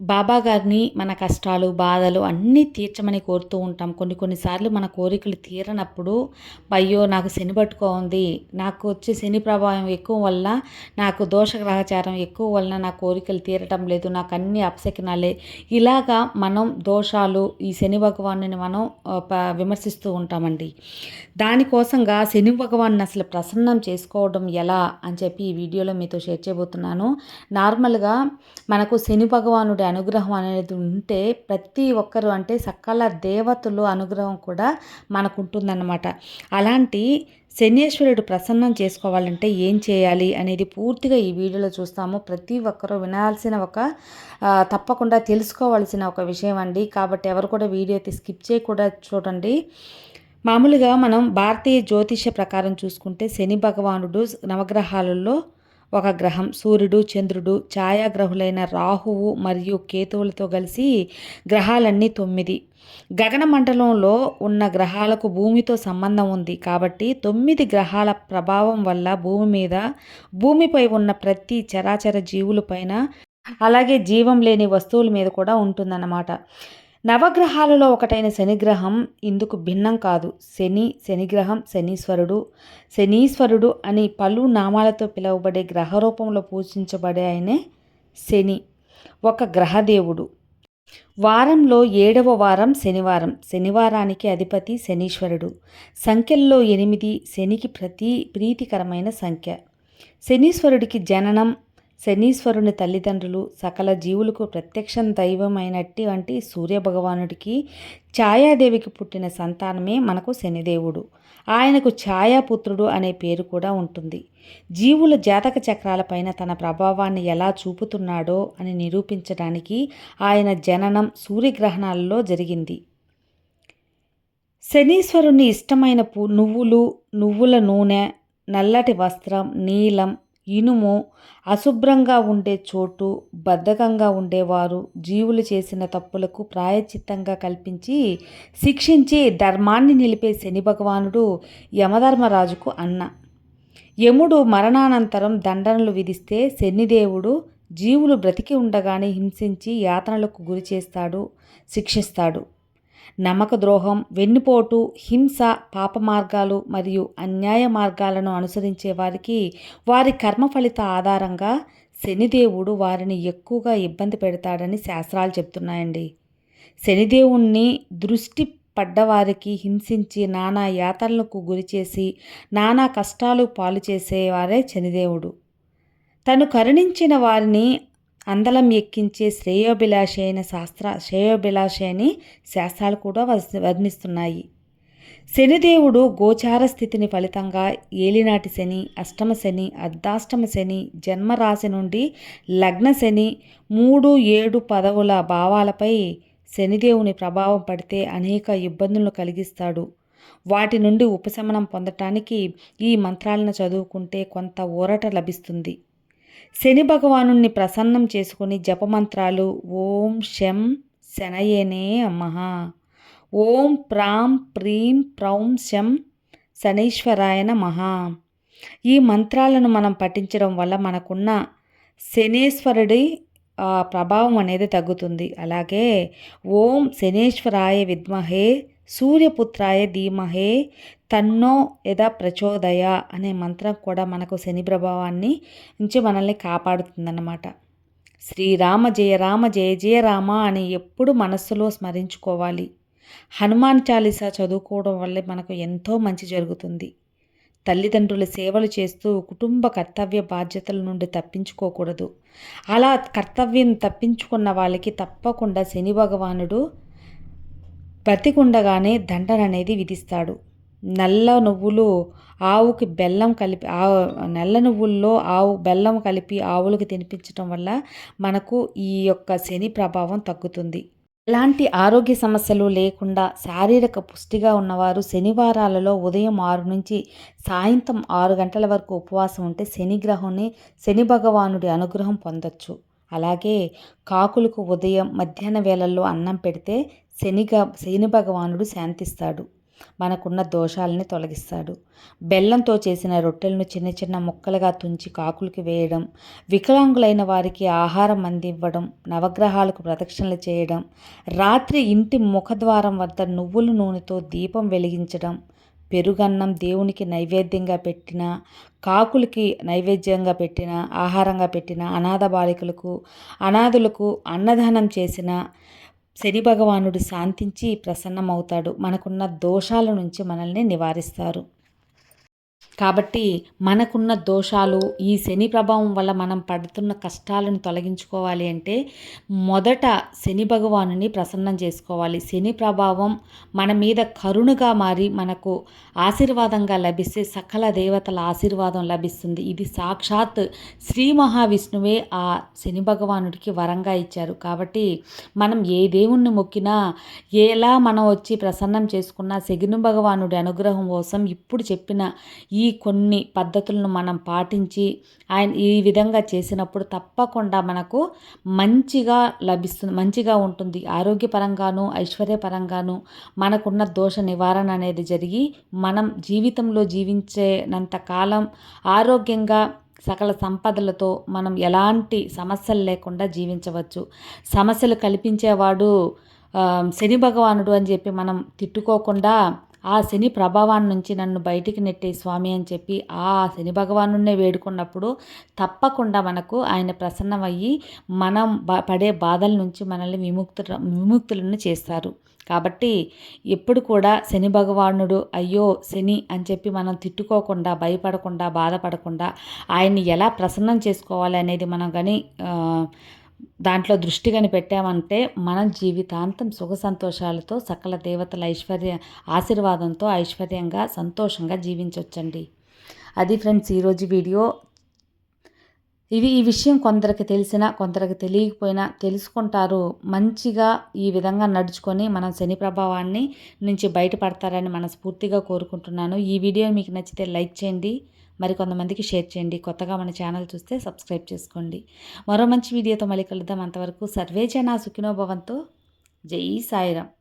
బాబా గారిని మన కష్టాలు బాధలు అన్నీ తీర్చమని కోరుతూ ఉంటాం. కొన్ని కొన్నిసార్లు మన కోరికలు తీరనప్పుడు అయ్యో నాకు శని పట్టుకోంది నాకు వచ్చే శని ప్రభావం ఎక్కువ వల్ల నాకు దోష గ్రహచారం ఎక్కువ వలన నా కోరికలు తీరటం లేదు. నాకు అన్ని అప్సకినాలే ఇలాగా మనం దోషాలు ఈ శని భగవాను మనం ప- విమర్శిస్తూ ఉంటామండి. దానికోసంగా శని భగవాన్ని అసలు ప్రసన్నం చేసుకోవడం ఎలా అని చెప్పి ఈ వీడియోలో మీతో షేర్ చేయబోతున్నాను. నార్మల్గా మనకు శని భగవానుడు అనుగ్రహం అనేది ఉంటే ప్రతి ఒక్కరు అంటే సకల దేవతలు అనుగ్రహం కూడా మనకు ఉంటుందన్నమాట అలాంటి శనీశ్వరుడు ప్రసన్నం చేసుకోవాలంటే ఏం చేయాలి అనేది పూర్తిగా ఈ వీడియోలో చూస్తాము. ప్రతి ఒక్కరూ వినాల్సిన ఒక తప్పకుండా తెలుసుకోవాల్సిన ఒక విషయం అండి. కాబట్టి ఎవరు కూడా వీడియో అయితే స్కిప్ చేయకుండా చూడండి. మామూలుగా మనం భారతీయ జ్యోతిష ప్రకారం చూసుకుంటే శని భగవానుడు నవగ్రహాలలో ఒక గ్రహం సూర్యుడు చంద్రుడు ఛాయాగ్రహులైన రాహువు మరియు కేతువులతో కలిసి గ్రహాలన్నీ తొమ్మిది. గగన మండలంలో ఉన్న గ్రహాలకు భూమితో సంబంధం ఉంది కాబట్టి తొమ్మిది గ్రహాల ప్రభావం వల్ల భూమి మీద భూమిపై ఉన్న ప్రతి చరాచర జీవులపైన అలాగే జీవం లేని వస్తువుల మీద కూడా ఉంటుందన్నమాట. నవగ్రహాలలో ఒకటైన శనిగ్రహం ఇందుకు భిన్నం కాదు. శని శనిగ్రహం శనీశ్వరుడు శనీశ్వరుడు అని పలు నామాలతో పిలువబడే గ్రహ రూపంలో పూజించబడే ఆయనే శని ఒక గ్రహదేవుడు. వారంలో ఏడవ వారం శనివారం. శనివారానికి అధిపతి శనీశ్వరుడు. సంఖ్యల్లో ఎనిమిది శనికి ప్రతి ప్రీతికరమైన సంఖ్య. శనీశ్వరుడికి జననం శనీశ్వరుని తల్లిదండ్రులు సకల జీవులకు ప్రత్యక్ష దైవమైనట్టి వంటి సూర్యభగవానుడికి ఛాయాదేవికి పుట్టిన సంతానమే మనకు శనిదేవుడు. ఆయనకు ఛాయాపుత్రుడు అనే పేరు కూడా ఉంటుంది. జీవుల జాతక చక్రాలపైన తన ప్రభావాన్ని ఎలా చూపుతున్నాడో అని నిరూపించడానికి ఆయన జననం సూర్యగ్రహణాలలో జరిగింది. శనీశ్వరుని ఇష్టమైన పు నువ్వులు నువ్వుల నూనె నల్లటి వస్త్రం నీలం ఇనుము అశుభ్రంగా ఉండే చోటు బద్ధకంగా ఉండేవారు జీవులు చేసిన తప్పులకు ప్రాయచిత్తంగా కల్పించి శిక్షించి ధర్మాన్ని నిలిపే శని భగవానుడు యమధర్మరాజుకు అన్న. యముడు మరణానంతరం దండనలు విధిస్తే శనిదేవుడు జీవులు బ్రతికి ఉండగానే హింసించి యాతనలకు గురి చేస్తాడు శిక్షిస్తాడు. నమ్మక ద్రోహం వెన్నుపోటు హింస పాప మార్గాలు మరియు అన్యాయ మార్గాలను అనుసరించే వారికి వారి కర్మ ఫలిత ఆధారంగా శనిదేవుడు వారిని ఎక్కువగా ఇబ్బంది పెడతాడని శాస్త్రాలు చెప్తున్నాయండి. శనిదేవుణ్ణి దృష్టి పడ్డవారికి హింసించి నానా యాతనలకు గురిచేసి నానా కష్టాలు పాలు చేసేవారే శనిదేవుడు. తను కరుణించిన వారిని అందలం ఎక్కించే శ్రేయోభిలాషి అయిన శాస్త్ర శ్రేయోభిలాషి అని శాస్త్రాలు కూడా వర్ణిస్తున్నాయి. శనిదేవుడు గోచార స్థితిని ఫలితంగా ఏలినాటి శని అష్టమ శని అర్ధాష్టమ శని జన్మరాశి నుండి లగ్న శని మూడు ఏడు పదవుల భావాలపై శనిదేవుని ప్రభావం పడితే అనేక ఇబ్బందులను కలిగిస్తాడు. వాటి నుండి ఉపశమనం పొందటానికి ఈ మంత్రాలను చదువుకుంటే కొంత ఊరట లభిస్తుంది. శని భగవానుణ్ణి ప్రసన్నం చేసుకుని జపమంత్రాలు ఓం శం శనయేనే అమ్మహ. ఓం ప్రాం ప్రీం ప్రౌం శం శనీశ్వరాయన నమః. ఈ మంత్రాలను మనం పఠించడం వల్ల మనకున్న శనేశ్వరుడి ప్రభావం అనేది తగ్గుతుంది. అలాగే ఓం శనేశ్వరాయ విద్మహే సూర్యపుత్రాయ ధీమహే తన్నో యథా ప్రచోదయ అనే మంత్రం కూడా మనకు శని ప్రభావాన్ని నుంచి మనల్ని కాపాడుతుందన్నమాట. శ్రీరామ జయ రామ జయ జయ రామ అని ఎప్పుడు మనస్సులో స్మరించుకోవాలి. హనుమాన్ చాలీసా చదువుకోవడం వల్ల మనకు ఎంతో మంచి జరుగుతుంది. తల్లిదండ్రుల సేవలు చేస్తూ కుటుంబ కర్తవ్య బాధ్యతల నుండి తప్పించుకోకూడదు. అలా కర్తవ్యం తప్పించుకున్న వాళ్ళకి తప్పకుండా శని భగవానుడు బతికుండగానే దండన అనేది విధిస్తాడు. నల్ల నువ్వులు ఆవుకి బెల్లం కలిపి ఆవు నల్ల నువ్వుల్లో ఆవు బెల్లం కలిపి ఆవులకు తినిపించడం వల్ల మనకు ఈ యొక్క శని ప్రభావం తగ్గుతుంది. ఎలాంటి ఆరోగ్య సమస్యలు లేకుండా శారీరక పుష్టిగా ఉన్నవారు శనివారాలలో ఉదయం ఆరు నుంచి సాయంత్రం ఆరు గంటల వరకు ఉపవాసం ఉంటే శనిగ్రహంని శని భగవానుడి అనుగ్రహం పొందొచ్చు. అలాగే కాకులకు ఉదయం మధ్యాహ్న వేళల్లో అన్నం పెడితే శనిగా శని భగవానుడు శాంతిస్తాడు. మనకున్న దోషాలని తొలగిస్తాడు. బెల్లంతో చేసిన రొట్టెలను చిన్న చిన్న ముక్కలుగా తుంచి కాకులకి వేయడం వికలాంగులైన వారికి ఆహారం అందివ్వడం నవగ్రహాలకు ప్రదక్షిణలు చేయడం రాత్రి ఇంటి ముఖద్వారం వద్ద నువ్వుల నూనెతో దీపం వెలిగించడం పెరుగన్నం దేవునికి నైవేద్యంగా పెట్టిన కాకులకి నైవేద్యంగా పెట్టిన ఆహారంగా పెట్టిన అనాథ బాలికలకు అనాథులకు అన్నదానం చేసిన శని భగవానుడు శాంతించి ప్రసన్నమవుతాడు. మనకున్న దోషాల నుంచి మనల్ని నివారిస్తారు. కాబట్టి మనకున్న దోషాలు ఈ శని ప్రభావం వల్ల మనం పడుతున్న కష్టాలను తొలగించుకోవాలి అంటే మొదట శని భగవానుని ప్రసన్నం చేసుకోవాలి. శని ప్రభావం మన మీద కరుణగా మారి మనకు ఆశీర్వాదంగా లభిస్తే సకల దేవతల ఆశీర్వాదం లభిస్తుంది. ఇది సాక్షాత్ శ్రీ మహావిష్ణువే ఆ శని భగవానుడికి వరంగా ఇచ్చారు. కాబట్టి మనం ఏ దేవుణ్ణి మొక్కినా ఎలా మనం వచ్చి ప్రసన్నం చేసుకున్నా శగిను భగవానుడి అనుగ్రహం కోసం ఇప్పుడు చెప్పిన ఈ కొన్ని పద్ధతులను మనం పాటించి ఆయన ఈ విధంగా చేసినప్పుడు తప్పకుండా మనకు మంచిగా లభిస్తుంది మంచిగా ఉంటుంది. ఆరోగ్యపరంగాను ఐశ్వర్యపరంగాను మనకున్న దోష నివారణ అనేది జరిగి మనం జీవితంలో జీవించేనంత కాలం ఆరోగ్యంగా సకల సంపదలతో మనం ఎలాంటి సమస్యలు లేకుండా జీవించవచ్చు. సమస్యలు కల్పించేవాడు శని భగవానుడు అని చెప్పి మనం తిట్టుకోకుండా ఆ శని ప్రభావాన్ని నుంచి నన్ను బయటికి నెట్టే స్వామి అని చెప్పి ఆ శని భగవానునే వేడుకున్నప్పుడు తప్పకుండా మనకు ఆయన ప్రసన్నమయ్యి మనం పడే బాధల నుంచి మనల్ని విముక్తు విముక్తులను చేస్తారు. కాబట్టి ఎప్పుడు కూడా శని భగవానుడు అయ్యో శని అని చెప్పి మనం తిట్టుకోకుండా భయపడకుండా బాధపడకుండా ఆయన్ని ఎలా ప్రసన్నం చేసుకోవాలి అనేది మనం కానీ దాంట్లో దృష్టి కానీ పెట్టామంటే జీవితాంతం సుఖ సంతోషాలతో సకల దేవతల ఐశ్వర్య ఆశీర్వాదంతో ఐశ్వర్యంగా సంతోషంగా జీవించవచ్చండి అది ఫ్రెండ్స్ ఈరోజు వీడియో. ఇవి ఈ విషయం కొందరికి తెలిసినా కొందరికి తెలియకపోయినా తెలుసుకుంటారు. మంచిగా ఈ విధంగా నడుచుకొని మనం శని ప్రభావాన్ని నుంచి బయటపడతారని మనస్ఫూర్తిగా కోరుకుంటున్నాను. ఈ వీడియో మీకు నచ్చితే లైక్ చేయండి. మరి కొంతమందికి షేర్ చేయండి. కొత్తగా మన ఛానల్ చూస్తే సబ్స్క్రైబ్ చేసుకోండి. మరో మంచి వీడియోతో మళ్ళీ కలుద్దాం. అంతవరకు సర్వే జన సుఖినోభవంతో జై సాయిరామ్.